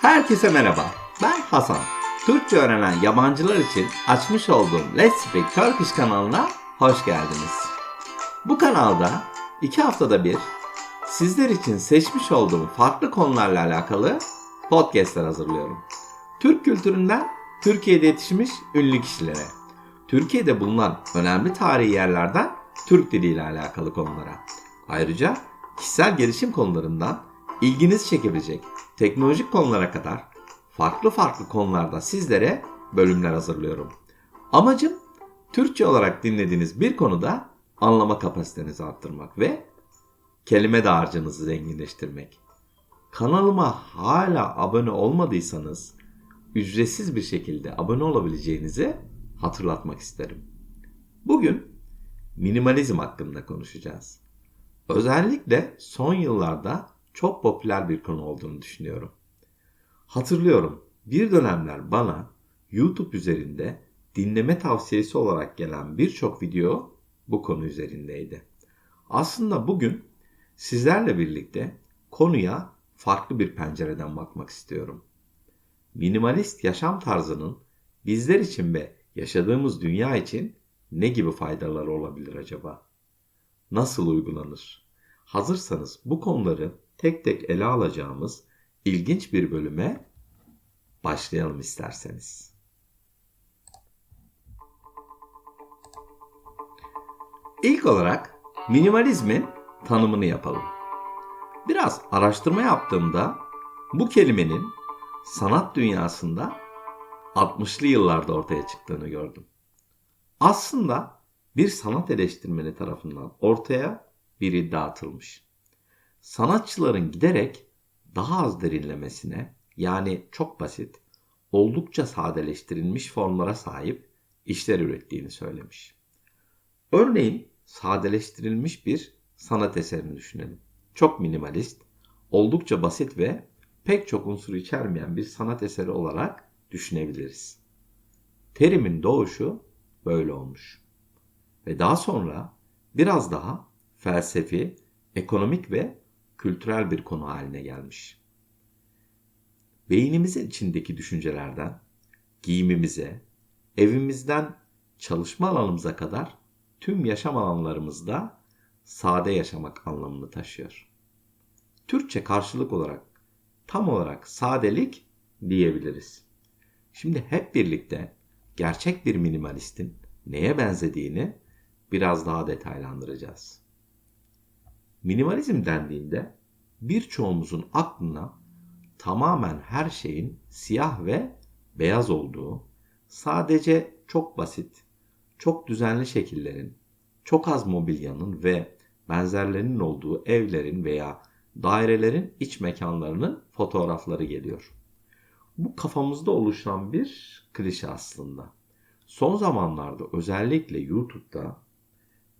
Herkese merhaba. Ben Hasan. Türkçe öğrenen yabancılar için açmış olduğum Let's Speak Turkish kanalına hoş geldiniz. Bu kanalda iki haftada bir sizler için seçmiş olduğum farklı konularla alakalı podcastler hazırlıyorum. Türk kültüründen Türkiye'de yetişmiş ünlü kişilere, Türkiye'de bulunan önemli tarihi yerlerden Türk diliyle alakalı konulara. Ayrıca kişisel gelişim konularından ilginizi çekebilecek teknolojik konulara kadar farklı farklı konularda sizlere bölümler hazırlıyorum. Amacım Türkçe olarak dinlediğiniz bir konuda anlama kapasitenizi arttırmak ve kelime dağarcığınızı zenginleştirmek. Kanalıma hala abone olmadıysanız ücretsiz bir şekilde abone olabileceğinizi hatırlatmak isterim. Bugün minimalizm hakkında konuşacağız. Özellikle son yıllarda çok popüler bir konu olduğunu düşünüyorum. Hatırlıyorum bir dönemler bana YouTube üzerinde dinleme tavsiyesi olarak gelen birçok video bu konu üzerindeydi. Aslında bugün sizlerle birlikte konuya farklı bir pencereden bakmak istiyorum. Minimalist yaşam tarzının bizler için ve yaşadığımız dünya için ne gibi faydaları olabilir acaba? Nasıl uygulanır? Hazırsanız bu konuları tek tek ele alacağımız ilginç bir bölüme başlayalım isterseniz. İlk olarak minimalizmin tanımını yapalım. Biraz araştırma yaptığımda bu kelimenin sanat dünyasında 60'lı yıllarda ortaya çıktığını gördüm. Aslında bir sanat eleştirmeni tarafından ortaya bir iddia atılmış. Sanatçıların giderek daha az derinlemesine yani çok basit, oldukça sadeleştirilmiş formlara sahip işler ürettiğini söylemiş. Örneğin sadeleştirilmiş bir sanat eserini düşünelim. Çok minimalist, oldukça basit ve pek çok unsur içermeyen bir sanat eseri olarak düşünebiliriz. Terimin doğuşu böyle olmuş. Ve daha sonra biraz daha felsefi, ekonomik ve kültürel bir konu haline gelmiş. Beynimizin içindeki düşüncelerden giyimimize, evimizden çalışma alanımıza kadar tüm yaşam alanlarımızda sade yaşamak anlamını taşıyor. Türkçe karşılık olarak tam olarak sadelik diyebiliriz. Şimdi hep birlikte gerçek bir minimalistin neye benzediğini biraz daha detaylandıracağız. Minimalizm dendiğinde birçoğumuzun aklına tamamen her şeyin siyah ve beyaz olduğu, sadece çok basit, çok düzenli şekillerin, çok az mobilyanın ve benzerlerinin olduğu evlerin veya dairelerin iç mekanlarının fotoğrafları geliyor. Bu kafamızda oluşan bir klişe aslında. Son zamanlarda özellikle YouTube'da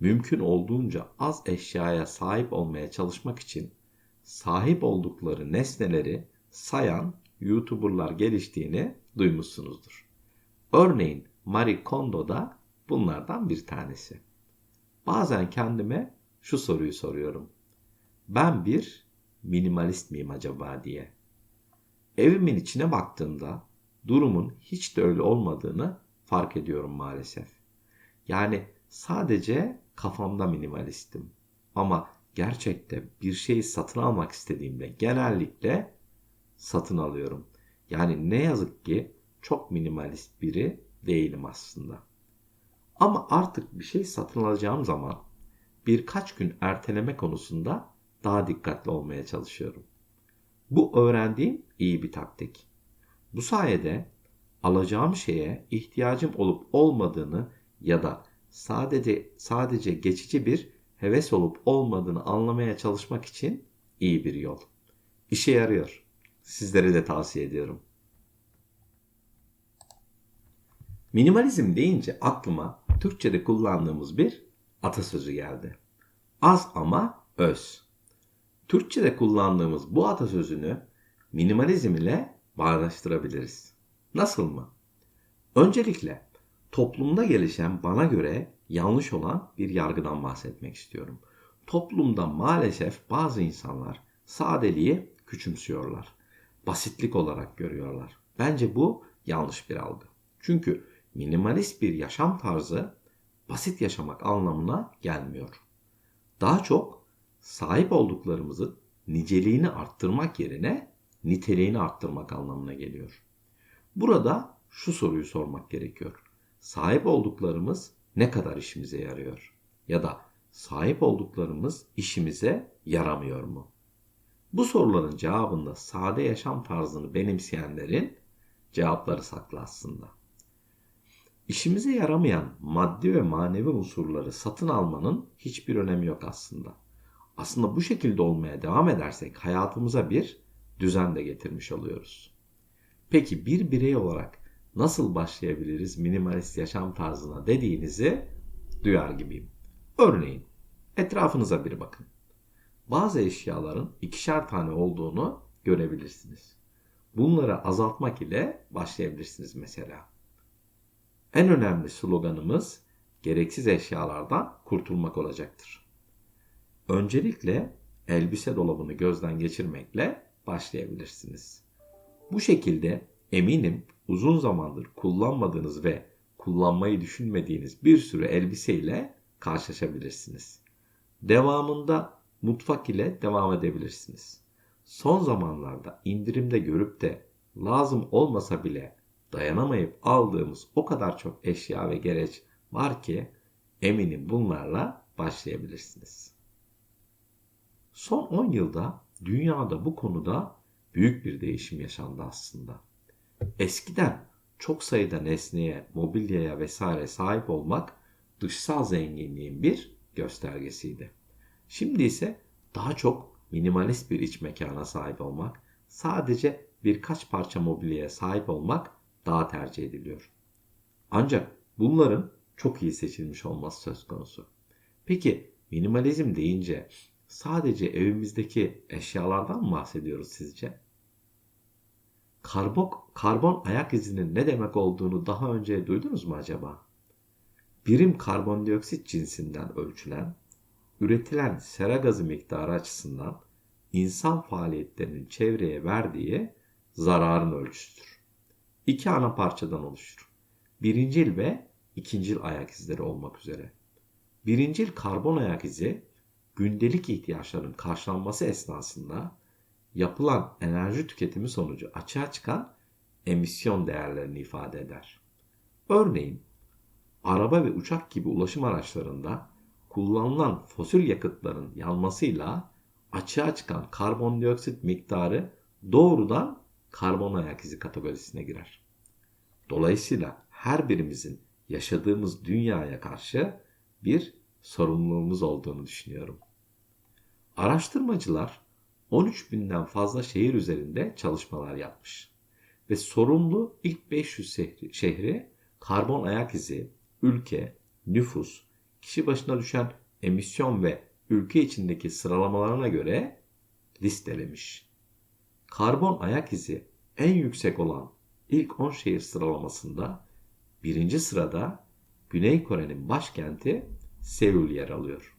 mümkün olduğunca az eşyaya sahip olmaya çalışmak için sahip oldukları nesneleri sayan YouTuber'lar geliştiğini duymuşsunuzdur. Örneğin Marie Kondo da bunlardan bir tanesi. Bazen kendime şu soruyu soruyorum. Ben bir minimalist miyim acaba diye. Evimin içine baktığımda durumun hiç de öyle olmadığını fark ediyorum maalesef. Yani sadece kafamda minimalistim. Ama gerçekte bir şeyi satın almak istediğimde genellikle satın alıyorum. Yani ne yazık ki çok minimalist biri değilim aslında. Ama artık bir şey satın alacağım zaman birkaç gün erteleme konusunda daha dikkatli olmaya çalışıyorum. Bu öğrendiğim iyi bir taktik. Bu sayede alacağım şeye ihtiyacım olup olmadığını ya da sadece sadece geçici bir heves olup olmadığını anlamaya çalışmak için iyi bir yol. İşe yarıyor. Sizlere de tavsiye ediyorum. Minimalizm deyince aklıma Türkçe'de kullandığımız bir atasözü geldi. Az ama öz. Türkçe'de kullandığımız bu atasözünü minimalizm ile bağdaştırabiliriz. Nasıl mı? Öncelikle toplumda gelişen bana göre yanlış olan bir yargıdan bahsetmek istiyorum. Toplumda maalesef bazı insanlar sadeliği küçümsüyorlar. basitlik olarak görüyorlar. Bence bu yanlış bir algı. Çünkü minimalist bir yaşam tarzı basit yaşamak anlamına gelmiyor. Daha çok sahip olduklarımızın niceliğini arttırmak yerine niteliğini arttırmak anlamına geliyor. Burada şu soruyu sormak gerekiyor. Sahip olduklarımız ne kadar işimize yarıyor? Ya da sahip olduklarımız işimize yaramıyor mu? Bu soruların cevabında sade yaşam tarzını benimseyenlerin cevapları saklı aslında. İşimize yaramayan maddi ve manevi unsurları satın almanın hiçbir önemi yok aslında. Aslında bu şekilde olmaya devam edersek hayatımıza bir düzen de getirmiş oluyoruz. Peki bir birey olarak nasıl başlayabiliriz minimalist yaşam tarzına dediğinizi duyar gibiyim. Örneğin etrafınıza bir bakın. Bazı eşyaların ikişer tane olduğunu görebilirsiniz. Bunları azaltmak ile başlayabilirsiniz mesela. En önemli sloganımız gereksiz eşyalardan kurtulmak olacaktır. Öncelikle elbise dolabını gözden geçirmekle başlayabilirsiniz. Bu şekilde eminim uzun zamandır kullanmadığınız ve kullanmayı düşünmediğiniz bir sürü elbise ile karşılaşabilirsiniz. Devamında mutfak ile devam edebilirsiniz. Son zamanlarda indirimde görüp de lazım olmasa bile dayanamayıp aldığımız o kadar çok eşya ve gereç var ki eminim bunlarla başlayabilirsiniz. Son 10 yılda dünyada bu konuda büyük bir değişim yaşandı aslında. Eskiden çok sayıda nesneye, mobilyaya vesaire sahip olmak dışsal zenginliğin bir göstergesiydi. Şimdi ise daha çok minimalist bir iç mekana sahip olmak, sadece birkaç parça mobilyaya sahip olmak daha tercih ediliyor. Ancak bunların çok iyi seçilmiş olması söz konusu. Peki minimalizm deyince sadece evimizdeki eşyalardan mı bahsediyoruz sizce? Karbon, karbon ayak izinin ne demek olduğunu daha önce duydunuz mu acaba? Birim karbondioksit cinsinden ölçülen, üretilen sera gazı miktarı açısından insan faaliyetlerinin çevreye verdiği zararın ölçüsüdür. İki ana parçadan oluşur. Birincil ve ikincil ayak izleri olmak üzere. Birincil karbon ayak izi gündelik ihtiyaçların karşılanması esnasında yapılan enerji tüketimi sonucu açığa çıkan emisyon değerlerini ifade eder. Örneğin araba ve uçak gibi ulaşım araçlarında kullanılan fosil yakıtların yanmasıyla açığa çıkan karbondioksit miktarı doğrudan karbon ayak izi kategorisine girer. Dolayısıyla her birimizin yaşadığımız dünyaya karşı bir sorumluluğumuz olduğunu düşünüyorum. Araştırmacılar 13 binden fazla şehir üzerinde çalışmalar yapmış. Ve sorumlu ilk 500 şehri, şehri karbon ayak izi, ülke, nüfus, kişi başına düşen emisyon ve ülke içindeki sıralamalarına göre listelemiş. Karbon ayak izi en yüksek olan ilk 10 şehir sıralamasında birinci sırada Güney Kore'nin başkenti Seul yer alıyor.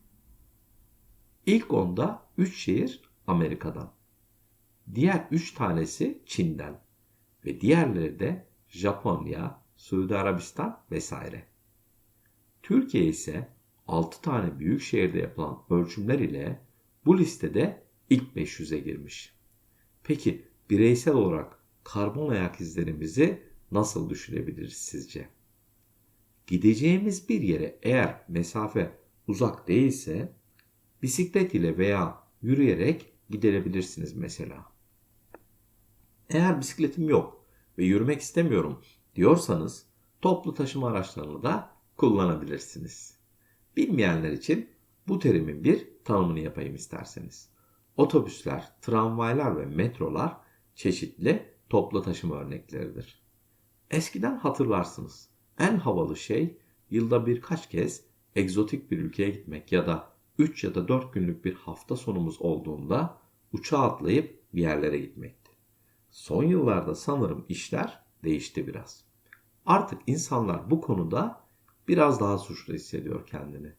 İlk onda 3 şehir Amerika'dan. Diğer 3 tanesi Çin'den ve diğerleri de Japonya, Suudi Arabistan vesaire. Türkiye ise 6 tane büyük şehirde yapılan ölçümler ile bu listede ilk 500'e girmiş. Peki bireysel olarak karbon ayak izlerimizi nasıl düşürebiliriz sizce? Gideceğimiz bir yere eğer mesafe uzak değilse bisiklet ile veya yürüyerek gidebilirsiniz mesela. Eğer bisikletim yok ve yürümek istemiyorum diyorsanız toplu taşıma araçlarını da kullanabilirsiniz. Bilmeyenler için bu terimin bir tanımını yapayım isterseniz. Otobüsler, tramvaylar ve metrolar çeşitli toplu taşıma örnekleridir. Eskiden hatırlarsınız. En havalı şey yılda birkaç kez egzotik bir ülkeye gitmek ya da 3 ya da 4 günlük bir hafta sonumuz olduğunda uçağa atlayıp bir yerlere gitmekti. Son yıllarda sanırım işler değişti biraz. Artık insanlar bu konuda biraz daha suçlu hissediyor kendini.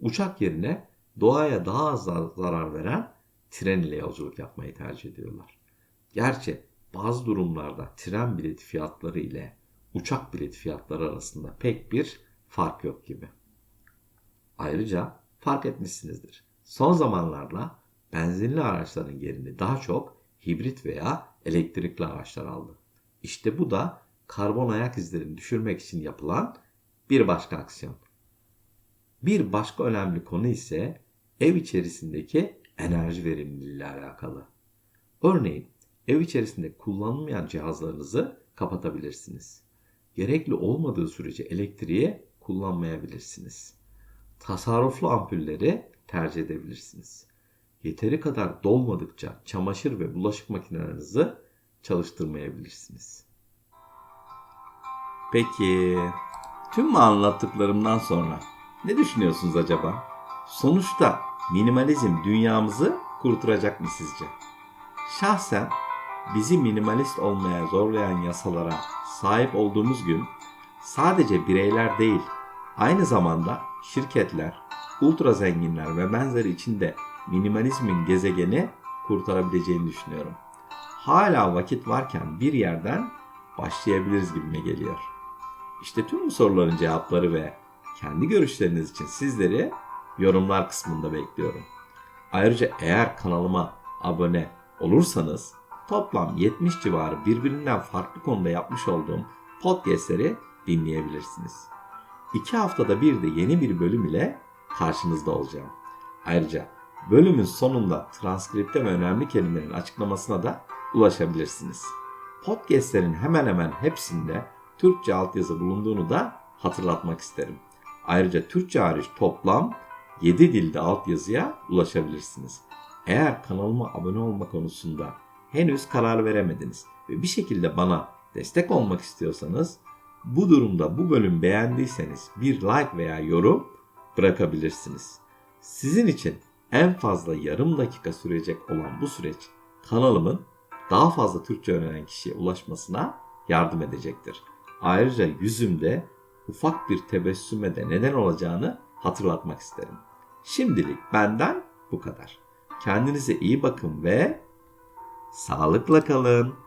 Uçak yerine doğaya daha az zarar veren tren ile yolculuk yapmayı tercih ediyorlar. Gerçi bazı durumlarda tren bileti fiyatları ile uçak bileti fiyatları arasında pek bir fark yok gibi. Ayrıca fark etmişsinizdir. Son zamanlarda benzinli araçların yerini daha çok hibrit veya elektrikli araçlar aldı. İşte bu da karbon ayak izlerini düşürmek için yapılan bir başka aksiyon. Bir başka önemli konu ise ev içerisindeki enerji verimliliği ile alakalı. Örneğin ev içerisinde kullanılmayan cihazlarınızı kapatabilirsiniz. Gerekli olmadığı sürece elektriği kullanmayabilirsiniz. Tasarruflu ampulleri tercih edebilirsiniz. Yeteri kadar dolmadıkça çamaşır ve bulaşık makinelerinizi çalıştırmayabilirsiniz. Peki, tüm bu anlattıklarımdan sonra ne düşünüyorsunuz acaba? Sonuçta minimalizm dünyamızı kurtaracak mı sizce? Şahsen bizi minimalist olmaya zorlayan yasalara sahip olduğumuz gün sadece bireyler değil, aynı zamanda şirketler, ultra zenginler ve benzeri içinde minimalizmin gezegeni kurtarabileceğini düşünüyorum. Hala vakit varken bir yerden başlayabiliriz gibime geliyor. İşte tüm bu soruların cevapları ve kendi görüşleriniz için sizleri yorumlar kısmında bekliyorum. Ayrıca eğer kanalıma abone olursanız toplam 70 civarı birbirinden farklı konuda yapmış olduğum podcastleri dinleyebilirsiniz. İki haftada bir de yeni bir bölüm ile karşınızda olacağım. Ayrıca bölümün sonunda transkripte ve önemli kelimelerin açıklamasına da ulaşabilirsiniz. Podcastlerin hemen hemen hepsinde Türkçe altyazı bulunduğunu da hatırlatmak isterim. Ayrıca Türkçe hariç toplam 7 dilde altyazıya ulaşabilirsiniz. Eğer kanalıma abone olma konusunda henüz karar veremediniz ve bir şekilde bana destek olmak istiyorsanız bu durumda bu bölüm beğendiyseniz bir like veya yorum bırakabilirsiniz. Sizin için en fazla yarım dakika sürecek olan bu süreç kanalımın daha fazla Türkçe öğrenen kişiye ulaşmasına yardım edecektir. Ayrıca yüzümde ufak bir tebessüme de neden olacağını hatırlatmak isterim. Şimdilik benden bu kadar. Kendinize iyi bakın ve sağlıkla kalın.